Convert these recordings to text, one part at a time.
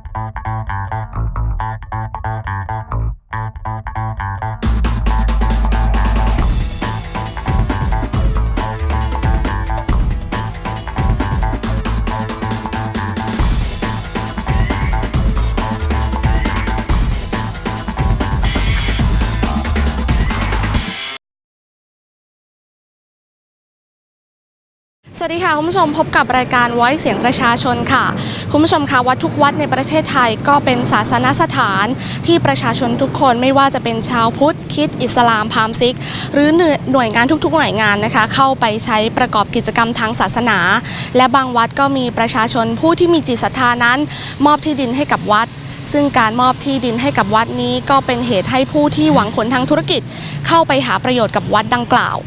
Thank you. วัสดีค่ะคุณผู้ชมพบกับรายการไว้เสียงประชาชนค่ะ คุณผู้ชมคะวัดทุกวัดในประเทศไทยก็เป็นศาสนสถานที่ประชาชนทุกคนไม่ว่าจะเป็นชาวพุทธคิดอิสลามพราหมณ์ซิก หรือหน่วยหน่วยงานทุกๆ หน่วยงานนะคะ เข้าไปใช้ประกอบกิจกรรมทางศาสนา และบางวัดก็มีประชาชนผู้ที่มีจิตศรัทธานั้น มอบที่ดินให้กับวัดซึ่งการมอบที่ดินให้กับวัดนี้ก็เป็นเหตุให้ผู้ที่หวังผลทางธุรกิจ เข้าไปหาประโยชน์กับวัดดังกล่าว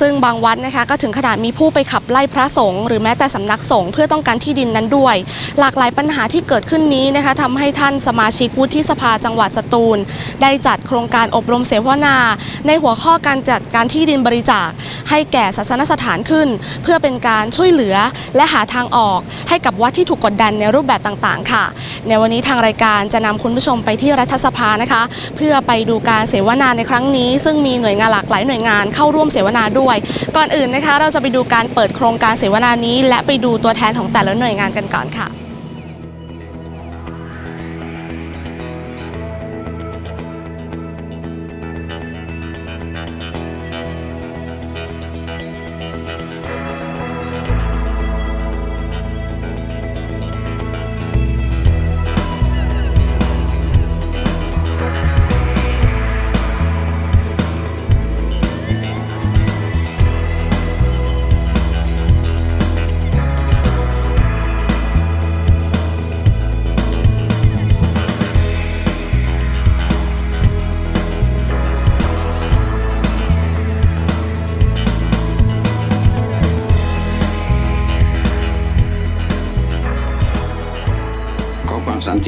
ซึ่งบางวัดนะคะก็ถึงขนาดมีผู้ไปขับไล่พระสงฆ์หรือแม้แต่สำนักสงฆ์เพื่อต้องการที่ดินนั้นด้วย หลากหลายปัญหาที่เกิดขึ้นนี้นะคะทำให้ท่านสมาชิกวุฒิสภาจังหวัดสตูล ได้จัดโครงการอบรมเสวนา ในหัวข้อการจัดการที่ดินบริจาค ให้แก่ศาสนสถานขึ้น เพื่อเป็นการช่วยเหลือและหาทางออก ให้กับวัดที่ถูกกดดันในรูปแบบต่างๆ ค่ะ ในวันนี้ทางรายการจะนำคุณผู้ชมไปที่รัฐสภานะคะ เพื่อไปดูการเสวนาในครั้งนี้ ซึ่งมีหน่วยงานหลากหลายหน่วยงานเข้าร่วมเสวนาด้วย ก่อนอื่นนะคะ เราจะไปดูการเปิดโครงการเสวนานี้ และไปดูตัวแทนของแต่ละหน่วยงานกันก่อนค่ะ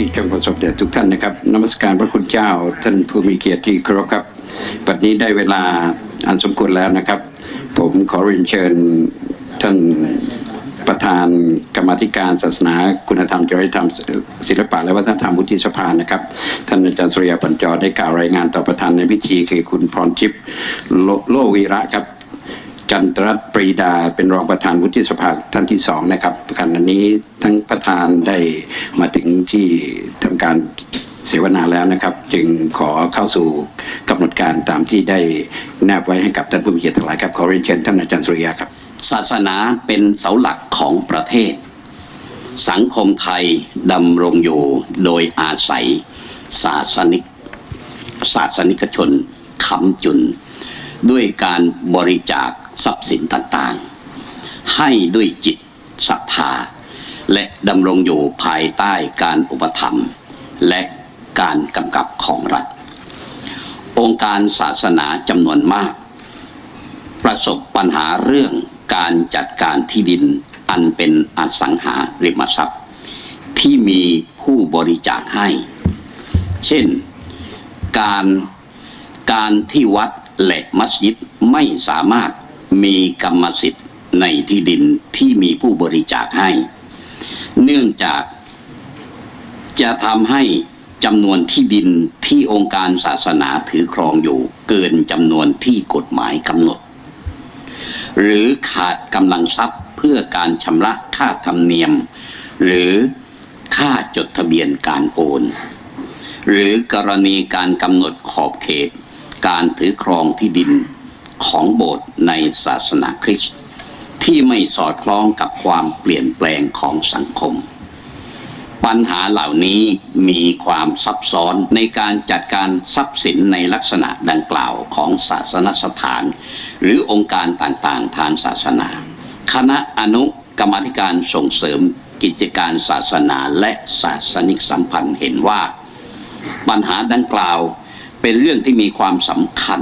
อความสันติจงประสบแด่ทุกท่านนะครับนมัสการพระคุณเจ้าท่านผู้มีเกียรติที่เคารพครับปัจจุบันนี้ได้เวลาอันสมควรแล้วนะครับ ผมขอเรียนเชิญท่านประธานกรรมธิการศาสนา คุณธรรมจริยธรรมศิลปะและวัฒนธรรมวุฒิสภานะครับ ท่านอาจารย์สุริยาปัญจรได้กล่าวรายงานต่อประธานในพิธีคือคุณพรชิพโลโลวีระครับ จันทรัตน์ปรีดาเป็นรองประธานวุฒิสภาท่านที่สองนะครับขณะนี้ทั้งประธานได้มาถึงที่ทำการเสวนาแล้วนะครับ จึงขอเข้าสู่กำหนดการตามที่ได้แนบไว้ให้กับท่านผู้มีเกียรติทั้งหลายครับขอเรียนเชิญท่านอาจารย์สุริยาครับ ศาสนาเป็นเสาหลักของประเทศ สังคมไทยดำรงอยู่โดยอาศัยศาสนิกศาสนิกชนค้ำจุน ด้วยการบริจาค ทรัพย์สินต่างๆ ให้ด้วยจิตศรัทธา และดำรงอยู่ภายใต้การอุปถัมภ์และการกำกับของรัฐ องค์การศาสนาจำนวนมาก ประสบปัญหาเรื่องการจัดการที่ดินอันเป็นอสังหาริมทรัพย์ ที่มีผู้บริจาคให้ เช่น การการที่วัดและมัสยิดไม่สามารถ มีกรรมสิทธิ์ในที่ดินที่มีผู้บริจาคให้ เนื่องจากจะทำให้จำนวนที่ดินที่องค์การศาสนาถือครองอยู่ เกินจำนวนที่กฎหมายกำหนด หรือขาดกำลังทรัพย์เพื่อการชำระค่าธรรมเนียม หรือค่าจดทะเบียนการโอน หรือกรณีการกำหนดขอบเขต การถือครองที่ดิน ของโบสถ์ในศาสนาคริสต์ที่ไม่สอดคล้องกับความเปลี่ยนแปลงของสังคม ปัญหาเหล่านี้มีความซับซ้อนในการจัดการทรัพย์สินในลักษณะดังกล่าวของศาสนสถาน หรือองค์การต่างๆ ทางศาสนา คณะอนุกรรมธิการส่งเสริมกิจการศาสนาและศาสนิกสัมพันธ์เห็นว่า ปัญหาดังกล่าวเป็นเรื่องที่มีความสำคัญ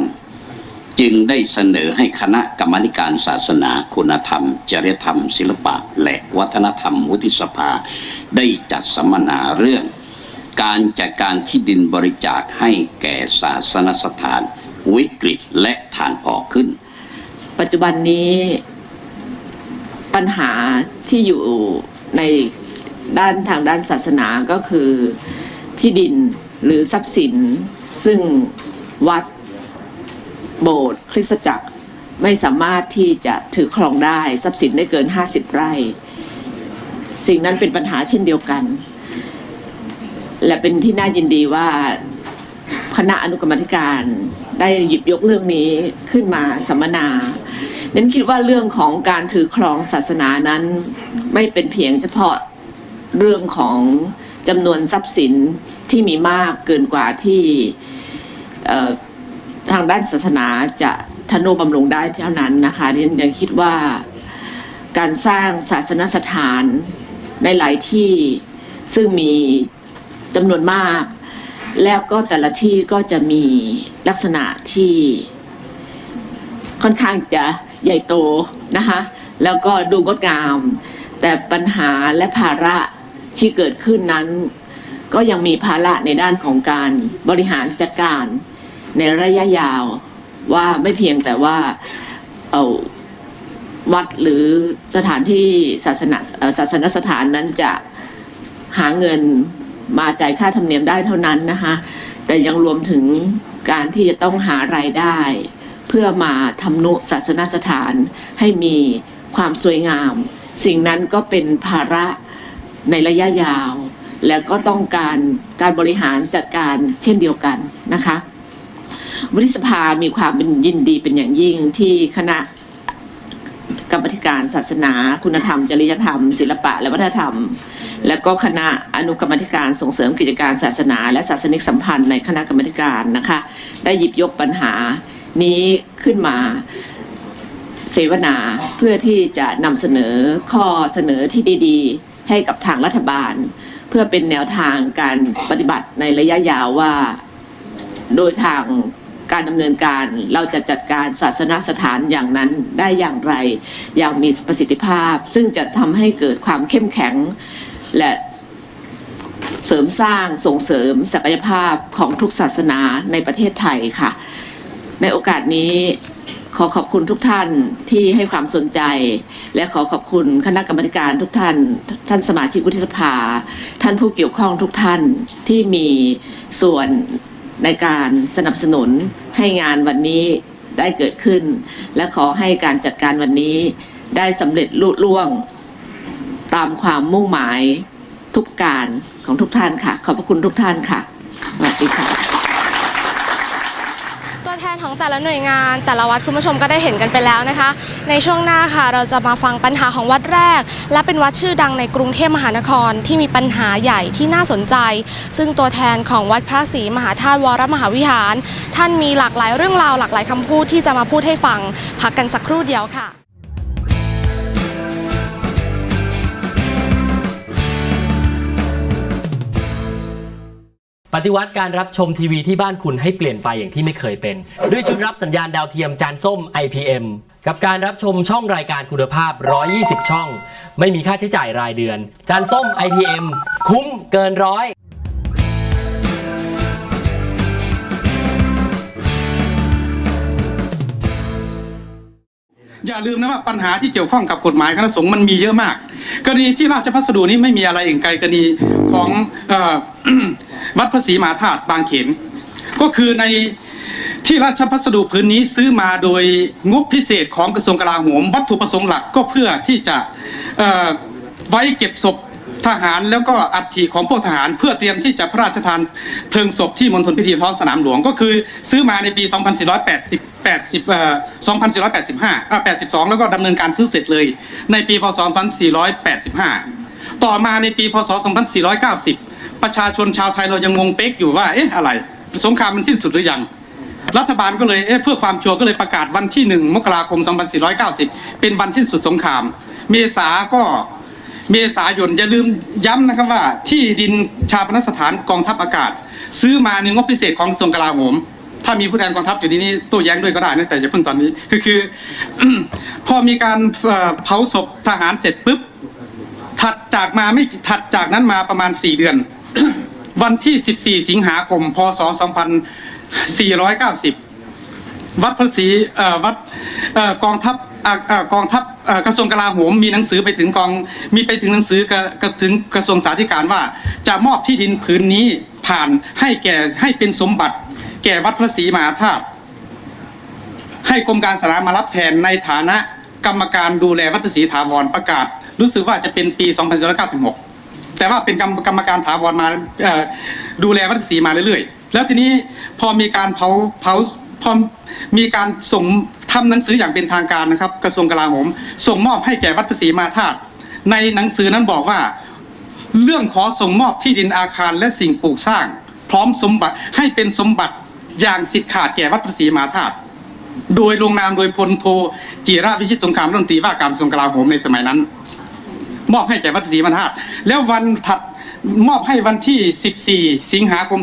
จึงได้เสนอให้คณะกรรมการศาสนาคุณธรรม จริยธรรม ศิลปะ และวัฒนธรรมวุฒิสภา ได้จัดสัมมนาเรื่อง การจัดการที่ดินบริจาคให้แก่ศาสนสถาน วิกฤตและทางออกขึ้น ปัจจุบันนี้ปัญหาที่อยู่ในด้านทางด้านศาสนาก็คือที่ดินหรือทรัพย์สิน ซึ่งวัด โบสถ์คริสตจักรไม่สามารถที่จะถือครองได้ทรัพย์สินได้เกิน 50 ไร่ สิ่งนั้นเป็นปัญหาเช่นเดียวกัน และเป็นที่น่ายินดีว่าคณะอนุกรรมธิการได้หยิบยกเรื่องนี้ขึ้นมาสัมมนาเน้นคิดว่าเรื่องของการถือครองศาสนานั้น ไม่เป็นเพียงเฉพาะเรื่องของจำนวนทรัพย์สินที่มีมากเกินกว่าที่ ทางด้านศาสนาจะทนุบำรุงได้เท่านั้นนะคะนี่ยังคิดว่าการสร้างศาสนสถานในหลายที่ซึ่งมีจำนวนมาก แล้วก็แต่ละที่ก็จะมีลักษณะที่ค่อนข้างจะใหญ่โตนะคะแล้วก็ดูงดงาม แต่ปัญหาและภาระที่เกิดขึ้นนั้น ก็ยังมีภาระในด้านของการบริหารจัดการ ในระยะยาวว่าไม่เพียงแต่ว่าเอาวัดหรือสถานที่ศาสนาศาสนสถานนั้นจะหาเงินมาจ่ายค่าธรรมเนียมได้เท่านั้นนะคะแต่ยังรวมถึงการที่จะต้องหารายได้ เพื่อมาทำนุศาสนสถานให้มีความสวยงาม สิ่งนั้นก็เป็นภาระในระยะยาว แล้วก็ต้องการการบริหารจัดการเช่นเดียวกันนะคะ วุฒิสภามีความเป็นยินดีเป็นอย่างยิ่งที่คณะกรรมธิการศาสนา คุณธรรม จริยธรรม ศิลปะ และวัฒนธรรม และก็คณะอนุกรรมธิการส่งเสริมกิจการศาสนา และศาสนิกสัมพันธ์ในคณะกรรมธิการนะคะ ได้หยิบยกปัญหานี้ขึ้นมาเสวนาเพื่อที่จะนำเสนอข้อเสนอที่ดีๆ ให้กับทางรัฐบาล เพื่อเป็นแนวทางการปฏิบัติในระยะยาวว่า โดยทาง การดำเนินการเราจะจัดการศาสนสถานอย่างนั้นได้อย่างไร อย่างมีประสิทธิภาพ ซึ่งจะทำให้เกิดความเข้มแข็งและเสริมสร้างส่งเสริมศักยภาพของทุกศาสนาในประเทศไทยค่ะ ในโอกาสนี้ขอขอบคุณทุกท่านที่ให้ความสนใจ และขอขอบคุณคณะกรรมการทุกท่าน ท่านสมาชิกวุฒิสภา ท่านผู้เกี่ยวข้องทุกท่านที่มีส่วน ในการสนับสนุนให้งานวันนี้ได้เกิดขึ้น และขอให้การจัดการวันนี้ได้สำเร็จลุล่วง ตามความมุ่งหมายทุกการของทุกท่านค่ะ ขอบพระคุณทุกท่านค่ะสวัสดีค่ะ แทนของแต่ละหน่วยงาน แต่ละวัดคุณผู้ชมก็ได้เห็นกันไปแล้วนะคะ ในช่วงหน้าค่ะ เราจะมาฟังปัญหาของวัดแรก และเป็นวัดชื่อดังในกรุงเทพมหานครที่มีปัญหาใหญ่ที่น่าสนใจ ซึ่งตัวแทนของวัดพระศรีมหาธาตุวรมหาวิหาร ท่านมีหลากหลายเรื่องราวหลากหลายคำพูดที่จะมาพูดให้ฟังพักกันสักครู่เดียวค่ะ ปฏิวัติการรับชมทีวีที่บ้านคุณให้เปลี่ยนไปอย่างที่ไม่เคยเป็น ด้วยชุดรับสัญญาณดาวเทียมจานส้ม IPM กับการรับชมช่องรายการคุณภาพ 120 ช่อง ไม่มีค่าใช้จ่ายรายเดือน จานส้ม IPM คุ้มเกินร้อยอย่าลืมนะว่าปัญหาที่เกี่ยวข้องกับกฎหมายคณะสงฆ์มันมีเยอะมาก กรณีที่ราชพัสดุนี้ไม่มีอะไรอื่นไกลกรณีของอ วัดพระศรีมหาธาตุบางเขน ก็คือในที่ราชพัสดุพื้นนี้ซื้อมาโดยงบพิเศษของกระทรวงกลาโหม วัตถุประสงค์หลักก็เพื่อที่จะไว้เก็บศพทหารแล้วก็อัฐิของพวกทหารเพื่อเตรียมที่จะพระราชทานเพลิงศพที่มณฑลพิธีท้องสนามหลวงก็คือซื้อมาในปี 2480 80เอ่อ2485อ่า82 แล้วก็ดำเนินการซื้อเสร็จเลยในปีพศ 2485 ต่อมาในปีพศ 2490 ประชาชนชาวไทยเรายังงงเป๊กอยู่ว่าเอ๊ะอะไร สงครามมันสิ้นสุดหรือยัง รัฐบาลก็เลยเอ๊ะเพื่อความชัวร์ก็เลยประกาศวันที่1มกราคม 2490 เป็นวันสิ้นสุดสงคราม เมษาก็เมษายนอย่าลืมย้ำนะครับว่า ที่ดินชาปนสถานกองทัพอากาศ ซื้อมาในงบพิเศษของกระทรวงกลาโหมถ้ามีผู้แทนกองทัพอยู่ที่นี่โต้แย้งด้วยก็ได้นะแต่อย่าเพิ่งตอนนี้คือคือ พอมีการเอ่อเผาศพทหารเสร็จปุ๊บถัดจากมาไม่ถัดจากนั้นมาประมาณ 4 เดือน วันที่ 14 สิงหาคม พศ 2490 วัดพระศรีวัดกองทัพกองทัพกระทรวงกลาโหมมีหนังสือไปถึงกองมีไปถึงหนังสือกระถึงกระทรวงสาธารณสุขว่า จะมอบที่ดินผืนนี้ผ่านให้แก่ให้เป็นสมบัติ แก่วัดพระศรีมหาธาตุให้กรมการศาสนามารับแทนในฐานะกรรมการดูแลวัดพระศรีถาวรประกาศ รู้สึกว่าจะเป็นปี 2596 แต่ว่าเป็นกรรมกรรมการถาวรมาดูแลวัดศรีมาเรื่อยๆ แล้วทีนี้พอมีการเผาเผาพอมีการส่งทำหนังสืออย่างเป็นทางการนะครับ กระทรวงกลาโหม ส่งมอบให้แก่วัดศรีมาธาตุในหนังสือนั้นบอกว่า เรื่องขอส่งมอบที่ดินอาคารและสิ่งปลูกสร้าง พร้อมสมบัติให้เป็นสมบัติอย่างสิทธิ์ขาดแก่วัดศรีมาธาตุโดยลงนามโดยพลโทจิราวิชิตสงครามรัฐมนตรีว่าการกระทรวงกลาโหมในสมัยนั้น มอบให้แก่วัดศรีมหาธาตุแล้ววันถัดมอบให้วันที่ 14 สิงหาคม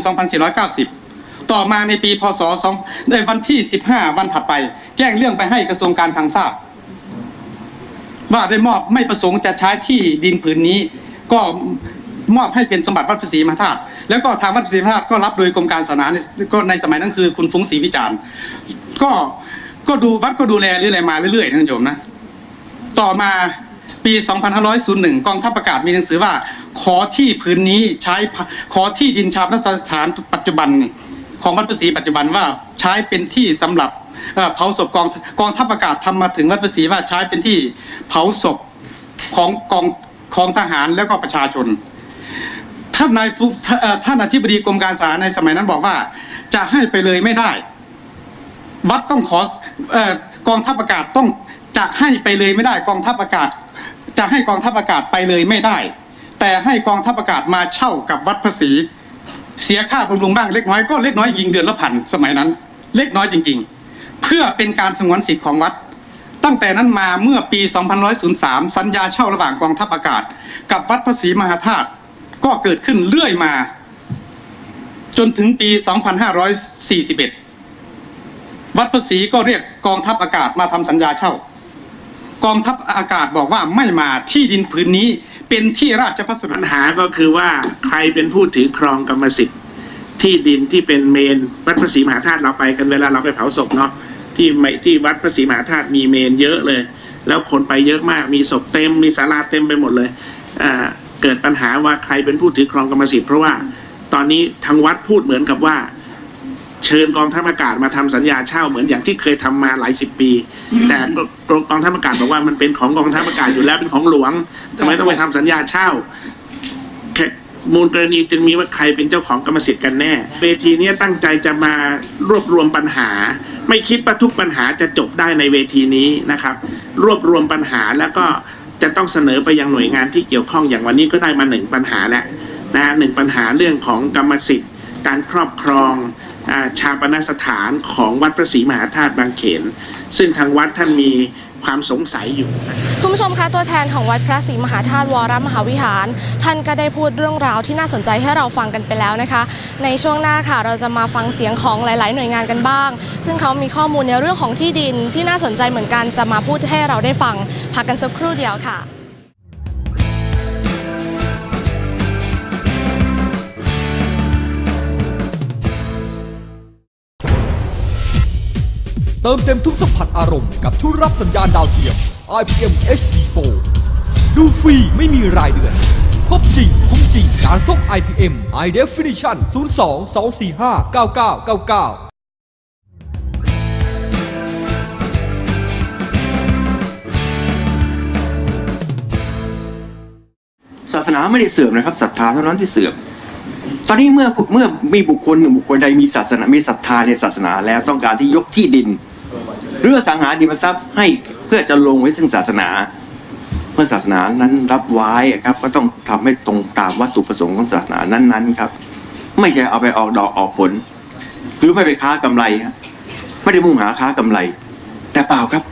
2490 ต่อมาในปีพศ2ในวันที่ 15 วันถัดไป แจ้งเรื่องไปให้กระทรวงการคลังทราบ ว่าได้มอบไม่ประสงค์จะใช้ที่ดินผืนนี้ ก็มอบให้เป็นสมบัติวัดศรีมหาธาตุแล้วก็ทางวัดศรีมหาธาตุก็รับโดยกรมการศาสนาในก็ในสมัยนั้นคือคุณฟุ้งศรีวิจารณ์ก็ก็ดูวัดก็ดูแลเรื่อยๆมาเรื่อยๆท่านผู้ชมนะ ต่อมา ปี 2501 กองทัพประกาศมีหนังสือว่า ขอที่พื้นนี้ใช้ขอที่ดินชาปนสถานปัจจุบันของวัดพระศรีปัจจุบันว่าใช้เป็นที่สำหรับเผาศพกองกองทัพประกาศทำมาถึงวัดพระศรีว่าใช้เป็นที่เผาศพของกองของทหารแล้วก็ประชาชน ท่านนายท่านอธิบดีกรมการศาสนาในสมัยนั้นบอกว่า จะให้ไปเลยไม่ได้ วัดต้องขอเอ่อกองทัพอากาศต้องจะให้ไปเลยไม่ได้ กองทัพอากาศ จะให้กองทัพอากาศไปเลยไม่ได้ แต่ให้กองทัพอากาศมาเช่ากับวัดภาษีเสียค่าบำรุงบ้างเล็กน้อยก็เล็กน้อยยิงเดือนละพันสมัยนั้น เล็กน้อยจริง ๆ เพื่อเป็นการสงวนสิทธิ์ของวัด ตั้งแต่นั้นมาเมื่อปี 2103 สัญญาเช่าระหว่างกองทัพอากาศ กับวัดภาษีมหาธาตุก็เกิดขึ้นเรื่อยมา จนถึงปี 2541 วัดภาษีก็เรียกกองทัพอากาศมาทำสัญญาเช่า กองทัพอากาศบอกว่าไม่มาที่ดินผืนนี้เป็นที่ราชพัสดุปัญหาก็คือว่าใครเป็นผู้ถือครองกรรมสิทธิ์ ที่ดินที่เป็นเมนวัดพระศรีมหาธาตุเราไปกันเวลาเราไปเผาศพเนาะที่ไม่ที่วัดพระศรีมหาธาตุมีเมนเยอะเลย แล้วคนไปเยอะมากมีศพเต็ม มีศาลาเต็มไปหมดเลยอ่าเกิดปัญหาว่าใครเป็นผู้ถือครองกรรมสิทธิ์เพราะว่าตอนนี้ทางวัดพูดเหมือนกับว่า เชิญกองทัพอากาศมาทำสัญญาเช่าเหมือนอย่างที่เคยทำมาหลายสิบปี แต่กองทัพอากาศบอกว่ามันเป็นของกองทัพอากาศอยู่แล้วเป็นของหลวงทำไมต้องไปทำสัญญาเช่าแค่มูลกรณีจึงมีว่าใครเป็นเจ้าของกรรมสิทธิ์กันแน่ เวทีเนี้ยตั้งใจจะมารวบรวมปัญหา ไม่คิดว่าทุกปัญหาจะจบได้ในเวทีนี้นะครับ รวบรวมปัญหาแล้วก็จะต้องเสนอไปยังหน่วยงานที่เกี่ยวข้องอย่างวันนี้ก็ได้มาหนึ่งปัญหาแล้วนะฮะหนึ่งปัญหาเรื่องของกรรมสิทธิ์ การครอบครองอชาปนสถานของวัดพระศรีมหาธาตุบางเขน ซึ่งทางวัดท่านมีความสงสัยอยู่คุณผู้ชมคะตัวแทนของวัดพระศรีมหาธาตุวรมหาวิหาร ท่านก็ได้พูดเรื่องราวที่น่าสนใจให้เราฟังกันไปแล้วนะคะ ในช่วงหน้าค่ะเราจะมาฟังเสียงของหลาย ๆ หน่วยงานกันบ้าง ซึ่งเขามีข้อมูลในเรื่องของที่ดินที่น่าสนใจเหมือนกันจะมาพูดให้เราได้ฟังพักกันสักครู่เดียวค่ะ เติมเต็มทุกสัมผัสอารมณ์กับทุกรับสัญญาณดาวเทียม IPM HD Pro ดูฟรีไม่มีรายเดือน ครบจริง คุ้มจริง การส่ง IPM High Definition 02 245 9999ศาสนาไม่ได้เสื่อมนะครับศรัทธาเท่านั้นที่เสื่อม ตอนนี้เมื่อเมื่อมีบุคคลหนึ่งบุคคลใดมีศาสนามีศรัทธาในศาสนาแล้วต้องการที่ยกที่ดิน หรืออสังหาริมทรัพย์ให้เพื่อจะลงไว้ซึ่งศาสนา เมื่อศาสนานั้นรับไว้ครับ ก็ต้องทำให้ตรงตามวัตถุประสงค์ของศาสนานั้นๆครับ ไม่ใช่เอาไปออกดอกออกผล หรือไม่ไปค้ากำไรครับไม่ได้มุ่งหาค้ากำไร แต่เปล่าครับ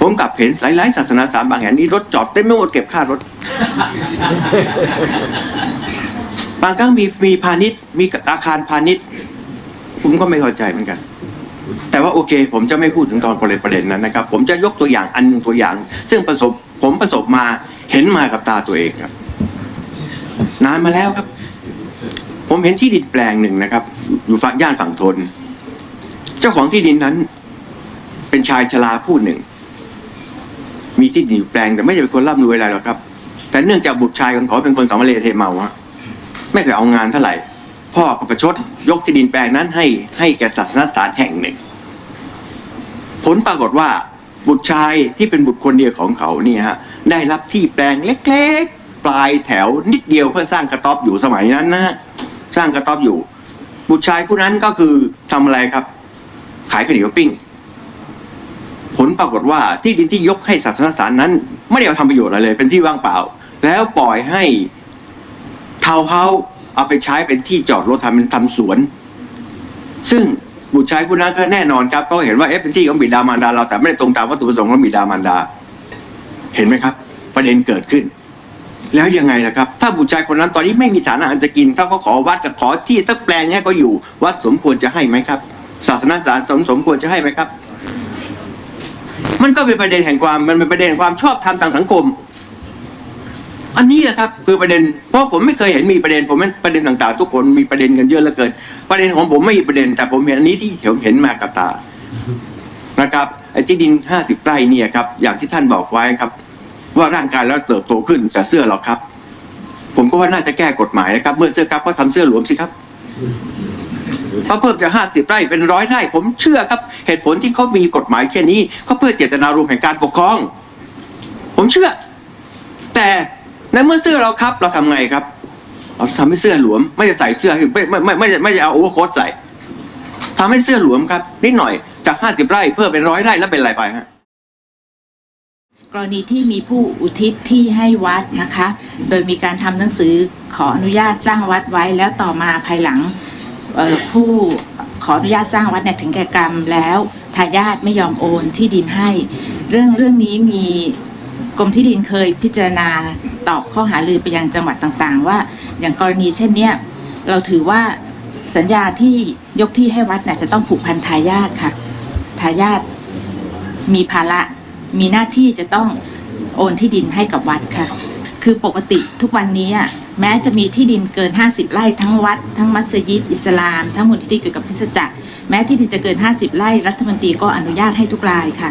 ผมกลับเห็นหลายๆศาสนาสามบางแห่งนี้รถจอดเต็มไม่หมดเก็บค่ารถ บางครั้งมีมีพาณิชย์มีอาคารพาณิชย์ผมก็ไม่เข้าใจเหมือนกัน แต่ว่าโอเค ผมจะไม่พูดถึงตอนประเด็นประเด็นนั้นนะครับ ผมจะยกตัวอย่างอันหนึ่งตัวอย่าง ซึ่งประสบผมประสบมาเห็นมากับตาตัวเองครับ นานมาแล้วครับ ผมเห็นที่ดินแปลงหนึ่งนะครับ อยู่ฝั่งย่านฝั่งทน เจ้าของที่ดินนั้น เป็นชายชราผู้หนึ่ง มีที่ดินอยู่แปลงแต่ไม่ใช่เป็นคนร่ำรวยอะไรหรอกครับ แต่เนื่องจากบุตรชายของเขาเป็นคนสามเลเทเมาฮะไม่เคยเอางานเท่าไหร่ พ่อก็ประชด ยกที่ดินแปลงนั้นให้ให้แก่ศาสนสถานแห่งหนึ่ง ผลปรากฏว่า บุตรชายที่เป็นบุตรคนเดียวของเขาเนี่ยฮะได้รับที่แปลงเล็กๆ ปลายแถวนิดเดียวเพื่อสร้างกระต๊อบอยู่สมัยนั้นนะฮะสร้างกระต๊อบอยู่ บุตรชายผู้นั้นก็คือทำอะไรครับ ขายข้าวเหนียวปิ้ง ผลปรากฏว่าที่ดินที่ยกให้ศาสนสถานนั้น ไม่ได้เอาทำประโยชน์อะไรเลย เป็นที่ว่างเปล่า แล้วปล่อยให้ทาวเฮา เอาไปใช้เป็นที่จอดรถทำเป็นทำสวน ซึ่งบุตรชายผู้นั้นก็แน่นอนครับก็เห็นว่าเอ๊ะเป็นที่ของบิดามารดาเราแต่ไม่ได้ตรงตามวัตถุประสงค์ของบิดามารดา เห็นไหมครับ ประเด็นเกิดขึ้น แล้วยังไงล่ะครับ ถ้าบุตรชายคนนั้นตอนนี้ไม่มีฐานะอันจะกิน ถ้าเขาขอวัดจะขอที่สักแปลงเนี้ยก็อยู่ วัดสมควรจะให้ไหมครับ ศาสนาสานสมสมควรจะให้ไหมครับ มันก็เป็นประเด็นแห่งความมันเป็นประเด็นความชอบธรรมทางสังคม อันนี้แหละครับคือประเด็น เพราะผมไม่เคยเห็นมีประเด็น ผมประเด็นต่างๆ ทุกคนมีประเด็นกันเยอะเหลือเกิน ประเด็นของผมไม่มีประเด็น แต่ผมเห็นอันนี้ที่ผมเห็นมากับตานะครับไอ้ที่ดินห้าสิบไร่เนี่ยครับอย่างที่ท่านบอกไว้ครับ ว่าร่างกายแล้วเติบโตขึ้นแต่เสื้อเราครับ ผมก็ว่าน่าจะแก้กฎหมายนะครับ เมื่อเสื้อครับก็ทำเสื้อหลวมสิครับเพราะเพิ่มจากห้าสิบไร่เป็นร้อยไร่ ผมเชื่อครับ เหตุผลที่เขามีกฎหมายแค่นี้ก็เพื่อเจตนารมณ์แห่งการปกครอง ผมเชื่อ แต่ ในเมื่อเสื้อเราครับ เราทำไงครับ เราทำให้เสื้อหลวม ไม่จะใส่เสื้อไม่ไม่ไม่ไม่ไม่จะเอาโอเวอร์โค้ทใส่ทำให้เสื้อหลวมครับ นิดหน่อยจากห้าสิบไร่เพิ่มเป็นร้อยไร่แล้วเป็นไรไปฮะกรณีที่มีผู้อุทิศที่ให้วัดนะคะ โดยมีการทำหนังสือขออนุญาตสร้างวัดไว้แล้วต่อมาภายหลังผู้ขออนุญาตสร้างวัดเนี่ยถึงแก่กรรมแล้วทายาทไม่ยอมโอนที่ดินให้ เรื่องเรื่องนี้มี กรมที่ดินเคยพิจารณาตอบข้อหาลือไปยังจังหวัดต่างๆ ว่า อย่างกรณีเช่นเนี้ยเราถือว่าสัญญาที่ยกที่ให้วัดเนี่ยจะต้องผูกพันทายาทค่ะทายาทมีภาระมีหน้าที่จะต้องโอนที่ดินให้กับวัดค่ะ คือปกติทุกวันนี้อแม้จะมีที่ดินเกิน 50 ไร่ทั้งวัด ทั้งมัสยิด อิสลาม ทั้งมูลที่ดินเกี่ยวกับคริสจักร แม้ที่ดินจะเกิน 50 ไร่รัฐมนตรีก็อนุญาตให้ทุกรายค่ะ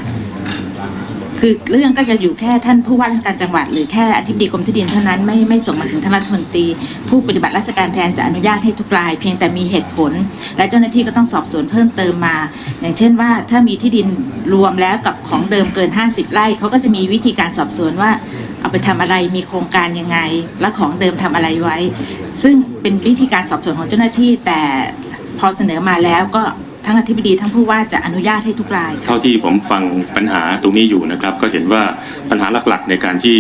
คือเรื่องก็จะอยู่แค่ท่านผู้ว่าราชการจังหวัด หรือแค่อธิบดีกรมที่ดินเท่านั้นไม่ไม่ส่งมาถึงท่านรัฐมนตรี ผู้ปฏิบัติราชการแทนจะอนุญาตให้ทุกราย เพียงแต่มีเหตุผล และเจ้าหน้าที่ก็ต้องสอบสวนเพิ่มเติมมา อย่างเช่นว่าถ้ามีที่ดินรวมแล้วกับของเดิมเกิน 50 ไร่เขาก็จะมีวิธีการสอบสวนว่าเอาไปทำอะไรมีโครงการยังไง และของเดิมทำอะไรไว้ ซึ่งเป็นวิธีการสอบสวนของเจ้าหน้าที่แต่พอเสนอมาแล้วก็ ทั้งอธิบดีทั้งผู้ว่าจะอนุญาตให้ทุกรายเท่าที่ผมฟังปัญหาตรงนี้อยู่นะครับ ก็เห็นว่าปัญหาหลักๆ ในการที่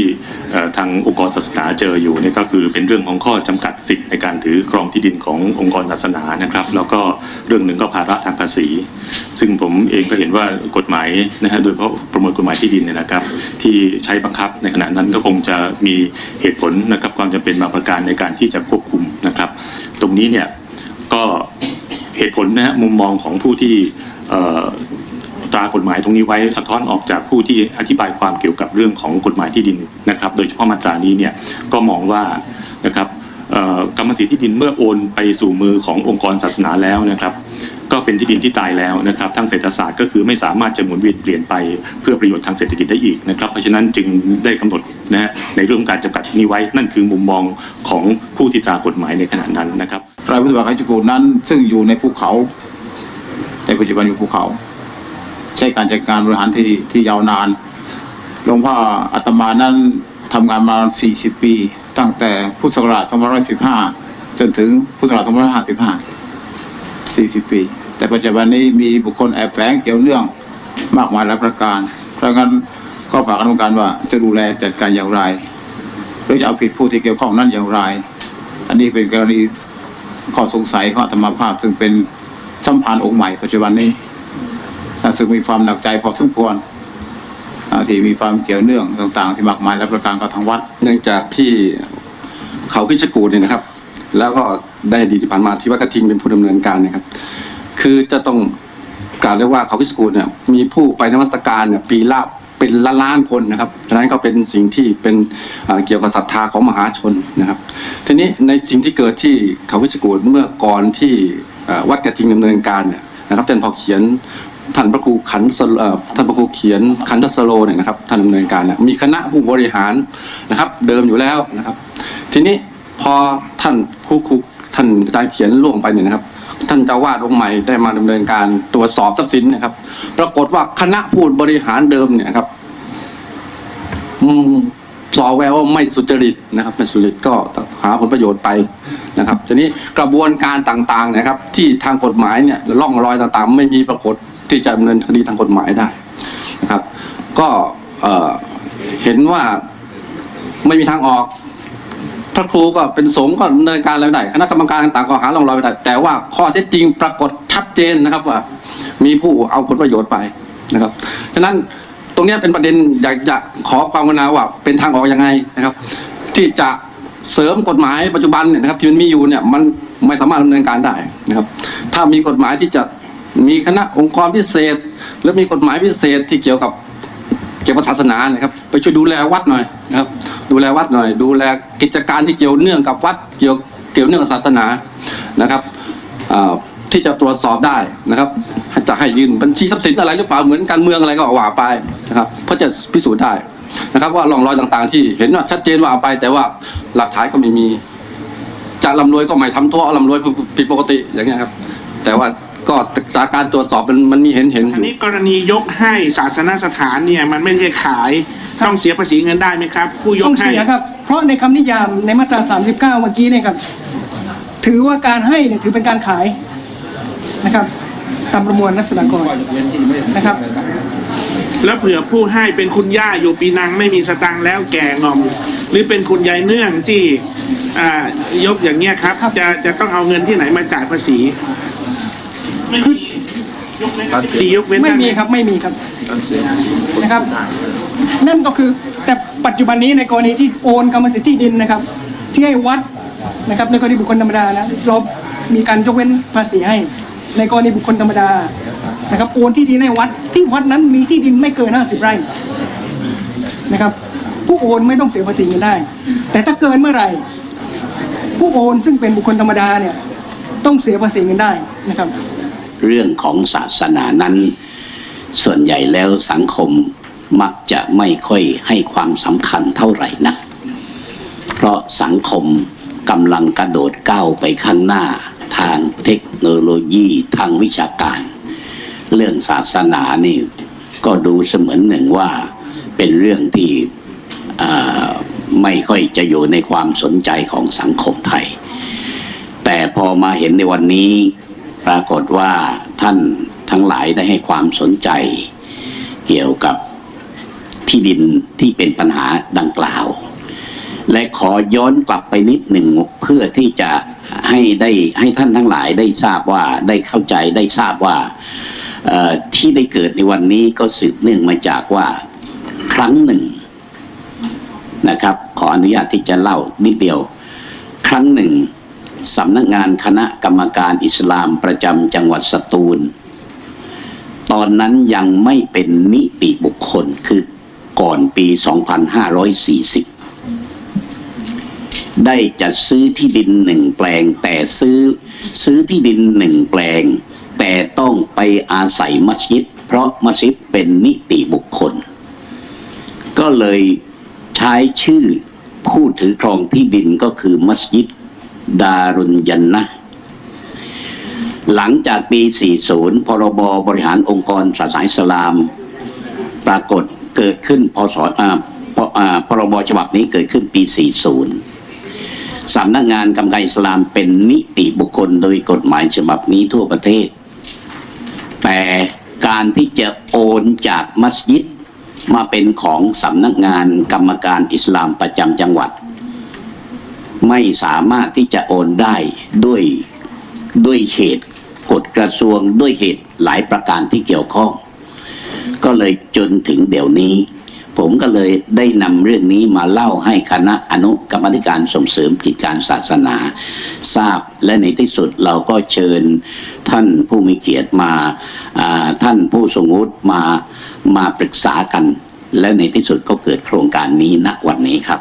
เอ่อทางองค์กรศาสนาเจออยู่เนี่ยก็คือเป็นเรื่องของข้อจำกัดสิทธิ์ในการถือครองที่ดินขององค์กรศาสนานะครับ แล้วก็เรื่องหนึ่งก็ภาระทางภาษี ซึ่งผมเองก็เห็นว่ากฎหมายนะฮะโดยเฉพาะประมวลกฎหมายที่ดินเนี่ยนะครับ ที่ใช้บังคับในขณะนั้นก็คงจะมีเหตุผลนะครับความจำเป็นบางประการในการที่จะควบคุมนะครับ ตรงนี้เนี่ยก็ เหตุผลนะฮะมุมมองของผู้ที่ตรากฎหมายตรงนี้ไว้สะท้อนออกจากผู้ที่อธิบายความเกี่ยวกับเรื่องของกฎหมายที่ดินนะครับ โดยเฉพาะมาตรานี้เนี่ยก็มองว่านะครับกรรมสิทธิ์ที่ดินเมื่อโอนไปสู่มือขององค์กรศาสนาแล้วนะครับ ก็เป็นที่ดินที่ตายแล้วนะครับทางเศรษฐศาสตร์ก็คือไม่สามารถจะหมุนเวียนเปลี่ยนไปเพื่อประโยชน์ทางเศรษฐกิจได้อีกนะครับ เพราะฉะนั้นจึงได้กำหนดนะฮะในเรื่องการจำกัดนี้ไว้นั่นคือมุมมองของผู้ที่ตรากฎหมายในขณะนั้นนะครับระพุทธบาทคัจกูนั้น ซึ่งอยู่ในภูเขาในปัจจุบันอยู่ภูเขา ใช้การจัดการบริหารที่ที่ยาวนานหลวงพ่ออาตมานั้นทำงานมา 40 ปี ตั้งแต่พุทธศักราช2515 จนถึงพุทธศักราช2555 40 ปี แต่ปัจจุบันนี้มีบุคคลแอบแฝงเกี่ยวเนื่องมากมายหลายประการ เพราะงั้นก็ฝากกรรมการว่าจะดูแลจัดการอย่างไร หรือจะเอาผิดผู้ที่เกี่ยวข้องนั้นอย่างไร อันนี้เป็นกรณีข้อสงสัยข้องอาตมภาพ ซึ่งเป็นสัมพันธ์องค์ใหม่ปัจจุบันนี้อ่าซึ่งมีความหนักใจพอสมควรที่มีความเกี่ยวเนื่องต่าง ๆ ที่มากมายและประการกับทางวัด เนื่องจากที่เขาคิชกูดเนี่ยนะครับ แล้วก็ได้ดีที่ผ่านมาที่วัดกระทิงเป็นผู้ดำเนินการนะครับ คือจะต้องกล่าวได้ว่าเขาคิชกูดเนี่ยมีผู้ไปนมัสการเนี่ยปีละเป็นล้านล้านๆคนนะครับฉะนั้นก็เป็นสิ่งที่เป็นเกี่ยวกับศรัทธาของมหาชนนะครับ ทีนี้ในสิ่งที่เกิดที่เขาคิชกูดเมื่อก่อนที่วัดกระทิงดำเนินการเนี่ยนะครับท่านพอเขียนท่านพระครูขันสลท่านพระครูเขียนขันทสโลเนี่ยนะครับท่านดำเนินการเนี่ยมีคณะผู้บริหารนะครับ เดิมอยู่แล้วนะครับ ทีนี้ พอท่านผู้ครูท่านอาจารย์เขียนล่วงไปเนี่ยนะครับ ท่านเจ้าวาดองค์ใหม่ได้มาดำเนินการตรวจสอบทรัพย์สินนะครับ ปรากฏว่าคณะผู้บริหารเดิมเนี่ยครับสอแววว่าไม่สุจริตนะครับไม่สุจริตก็หาผลประโยชน์ไปนะครับทีนี้กระบวนการต่างๆนะครับ ที่ทางกฎหมายเนี่ยร่องรอยต่างๆ ไม่มีปรากฏที่จะดำเนินคดีทางกฎหมายได้นะครับ ก็เห็นว่าไม่มีทางออก พระครูก็เป็นสงฆ์ก็ดำเนินการอะไรไม่ได้คณะกรรมการต่างก็หารองรอยไม่ได้ แต่ว่าข้อเท็จจริงปรากฏชัดเจนนะครับว่า มีผู้เอาผลประโยชน์ไปนะครับฉะนั้นตรงนี้เป็นประเด็นอยากจะขอความกรุณาว่าเป็นทางออกยังไงนะครับ ที่จะเสริมกฎหมายปัจจุบันเนี่ยนะครับที่มันมีอยู่เนี่ยมันไม่สามารถดำเนินการได้นะครับ ถ้ามีกฎหมายที่จะมีคณะองค์กรพิเศษ หรือมีกฎหมายพิเศษที่เกี่ยวกับ เกี่ยวกับศาสนานะครับ ไปช่วยดูแลวัดหน่อยนะครับ ดูแลวัดหน่อย ดูแลกิจการที่เกี่ยวเนื่องกับวัดเกี่ยวเกี่ยวเนื่องกับศาสนานะครับที่จะตรวจสอบได้นะครับ จะให้ยืนบัญชีทรัพย์สินอะไรหรือเปล่าเหมือนการเมืองอะไรก็ว่าไปนะครับเพื่อจะพิสูจน์ได้นะครับ ว่าร่องรอยต่างๆ ที่เห็นว่าชัดเจนว่าไป แต่ว่าหลักฐานก็ไม่มีจะร่ำรวยก็ไม่ทำตัวร่ำรวยผิดปกติอย่างเงี้ยครับ แต่ว่า ก็จากการตรวจสอบมันมันมีเห็นเห็นออันยู่นี้กรณียกให้ศาสนสถานเนี่ยมันไม่ใช่ขายต้องเสียภาษีเงินได้ไหมครับผู้ยต้กองให้เสียครับ เพราะในคำนิยามในมาตรา 39 เมื่อกี้เนี่ยครับถือว่าการให้เนี่ยถือเป็นการขายนะครับตามประมวลรัษฎากรนะครับแล้วเผื่อผู้ให้เป็นคุณย่าอยู่ปีนังไม่มีสตังค์แล้วแก่งอม หรือเป็นคุณยายเนื่องที่อ่ายกอย่างเงี้ยครับ จะจะต้องเอาเงินที่ไหนมาจ่ายภาษี ไม่มียกเว้นดียกเว้นไม่ด้หมีครับไม่มีครับนะครับ นั่นก็คือแต่ปัจจุบันนี้ในกรณีที่โอนกรรมสิทธิ์ที่ดินนะครับ ที่ให้วัดนะครับในกรณีบุคคลธรรมดานะเรามีการยกเว้นภาษีให้ ในกรณีบุคคลธรรมดานะครับโอนที่ดินให้วัดที่วัดนั้นมีที่ดินไม่เกิน 50 ไร่นะครับ ผู้โอนไม่ต้องเสียภาษีเงินได้ แต่ถ้าเกินเมื่อไหร่ ผู้โอนซึ่งเป็นบุคคลธรรมดาเนี่ยต้องเสียภาษีเงินได้นะครับ เรื่องของศาสนานั้น ส่วนใหญ่แล้วสังคมมักจะไม่ค่อยให้ความสำคัญเท่าไหร่นักเพราะสังคมกำลังกระโดดก้าวไปข้างหน้าทางเทคโนโลยีทางวิชาการ เรื่องศาสนานี่ก็ดูเสมือนหนึ่งว่าเป็นเรื่องที่ไม่ค่อยจะอยู่ในความสนใจของสังคมไทย แต่พอมาเห็นในวันนี้ ปรากฏว่าท่านทั้งหลายได้ให้ความสนใจ เกี่ยวกับที่ดินที่เป็นปัญหาดังกล่าว และขอย้อนกลับไปนิดหนึ่งเพื่อที่จะให้ได้ให้ท่านทั้งหลายได้ทราบว่าได้เข้าใจได้ทราบว่าที่ได้เกิดในวันนี้ก็สืบเนื่องมาจากว่าครั้งหนึ่งนะครับ ขออนุญาตที่จะเล่านิดเดียว ครั้งหนึ่ง สำนักงานคณะกรรมการอิสลามประจำจังหวัดสตูล ตอนนั้นยังไม่เป็นนิติบุคคลคือก่อนปี 2540 ได้จัดซื้อที่ดินหนึ่งแปลงแต่ซื้อซื้อที่ดินหนึ่งแปลง แต่ต้องไปอาศัยมัสยิด เพราะมัสยิดเป็นนิติบุคคล ก็เลยใช้ชื่อผู้ถือครองที่ดินก็คือมัสยิด ดารุนยันนะ หลังจากปี 40 พรบบริหารองค์กรศาสนาอิสลาม ปรากฏเกิดขึ้นพศอ่าพพรบฉบับนี้เกิดขึ้นปี 40 สำนักงานกรรมการอิสลามเป็นนิติบุคคลโดยกฎหมายฉบับนี้ทั่วประเทศ แต่การที่จะโอนจากมัสยิดมาเป็นของสำนักงานกรรมการอิสลามประจำจังหวัด ไม่สามารถที่จะโอนได้ด้วยด้วยเหตุกฎกระทรวงด้วยเหตุหลายประการที่เกี่ยวข้อง ก็เลยจนถึงเดี๋ยวนี้ ผมก็เลยได้นำเรื่องนี้มาเล่าให้คณะอนุกรรมธิการส่งเสริมกิจการศาสนา ทราบและในที่สุดเราก็เชิญท่านผู้มีเกียรติมาอ่าท่านผู้ทรงวุฒิมามาปรึกษากัน และในที่สุดก็เกิดโครงการนี้ณวันนี้ครับ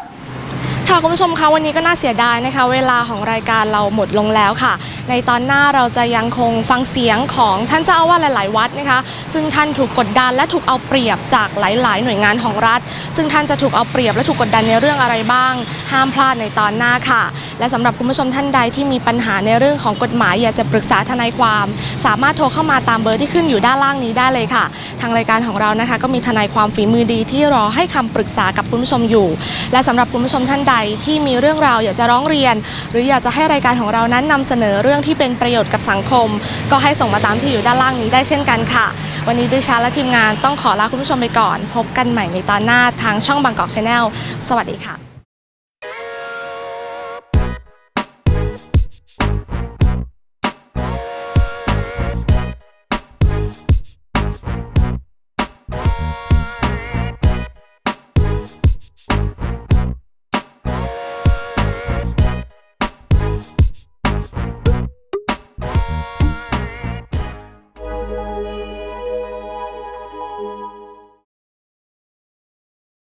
ค่ะคุณผู้ชมคะวันนี้ก็น่าเสียดายนะคะ เวลาของรายการเราหมดลงแล้วค่ะ ในตอนหน้าเราจะยังคงฟังเสียงของท่านเจ้าอาวาสหลาย ๆ วัดนะคะ ซึ่งท่านถูกกดดันและถูกเอาเปรียบจากหลาย ๆ หน่วยงานของรัฐ ซึ่งท่านจะถูกเอาเปรียบและถูกกดดันในเรื่องอะไรบ้าง ห้ามพลาดในตอนหน้าค่ะ และสำหรับคุณผู้ชมท่านใดที่มีปัญหาในเรื่องของกฎหมายอยากจะปรึกษาทนายความ สามารถโทรเข้ามาตามเบอร์ที่ขึ้นอยู่ด้านล่างนี้ได้เลยค่ะ ทางรายการของเรานะคะ ก็มีทนายความฝีมือดีที่รอให้คำปรึกษากับคุณผู้ชมอยู่ และสำหรับคุณผู้ชมท่านานใดที่มีเรื่องราวอยากจะร้องเรียน หรืออยากจะให้รายการของเรานั้นนำเสนอเรื่องที่เป็นประโยชน์กับสังคม ก็ให้ส่งมาตามที่อยู่ด้านล่างนี้ได้เช่นกันค่ะ วันนี้ดิฉันและทีมงานต้องขอลาคุณผู้ชมไปก่อน พบกันใหม่ในตอนหน้าทางช่องบางกอกชาแนลสวัสดีค่ะ